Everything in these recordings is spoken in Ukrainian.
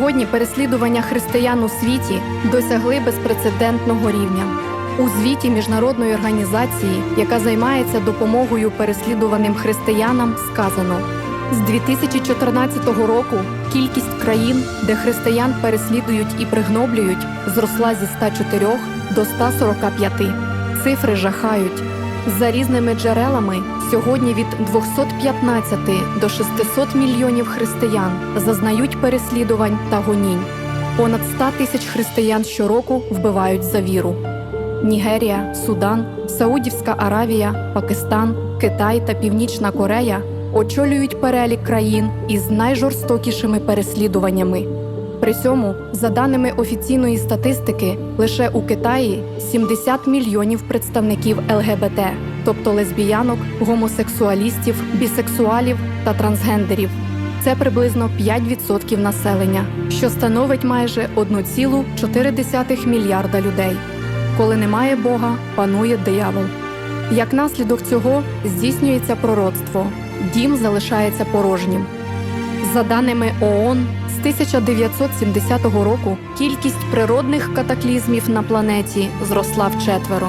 Сьогодні переслідування християн у світі досягли безпрецедентного рівня. У звіті міжнародної організації, яка займається допомогою переслідуваним християнам, сказано: з 2014 року кількість країн, де християн переслідують і пригноблюють, зросла зі 104 до 145. Цифри жахають. За різними джерелами сьогодні від 215 до 600 мільйонів християн зазнають переслідувань та гонінь. Понад 100 тисяч християн щороку вбивають за віру. Нігерія, Судан, Саудівська Аравія, Пакистан, Китай та Північна Корея очолюють перелік країн із найжорстокішими переслідуваннями. При цьому, за даними офіційної статистики, лише у Китаї 70 мільйонів представників ЛГБТ, тобто лесбіянок, гомосексуалістів, бісексуалів та трансгендерів. Це приблизно 5% населення, що становить майже 1,4 мільярда людей. Коли немає Бога, панує диявол. Як наслідок цього здійснюється пророцтво, дім залишається порожнім. За даними ООН, з 1970 року кількість природних катаклізмів на планеті зросла вчетверо.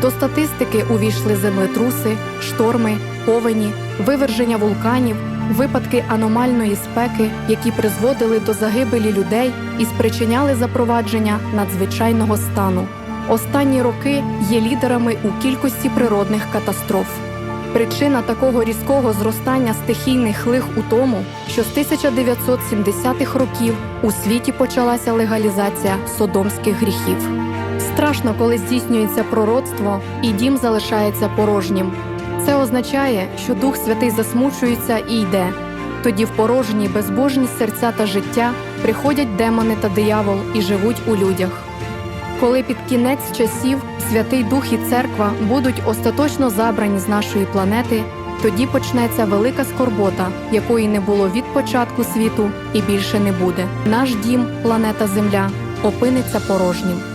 До статистики увійшли землетруси, шторми, повені, виверження вулканів, випадки аномальної спеки, які призводили до загибелі людей і спричиняли запровадження надзвичайного стану. Останні роки є лідерами у кількості природних катастроф. Причина такого різкого зростання стихійних лих у тому, що з 1970-х років у світі почалася легалізація содомських гріхів. Страшно, коли здійснюється пророцтво і дім залишається порожнім. Це означає, що Дух Святий засмучується і йде. Тоді в порожні безбожні серця та життя приходять демони та диявол і живуть у людях. Коли під кінець часів Святий Дух і Церква будуть остаточно забрані з нашої планети, тоді почнеться велика скорбота, якої не було від початку світу і більше не буде. Наш дім, планета Земля, опиниться порожнім.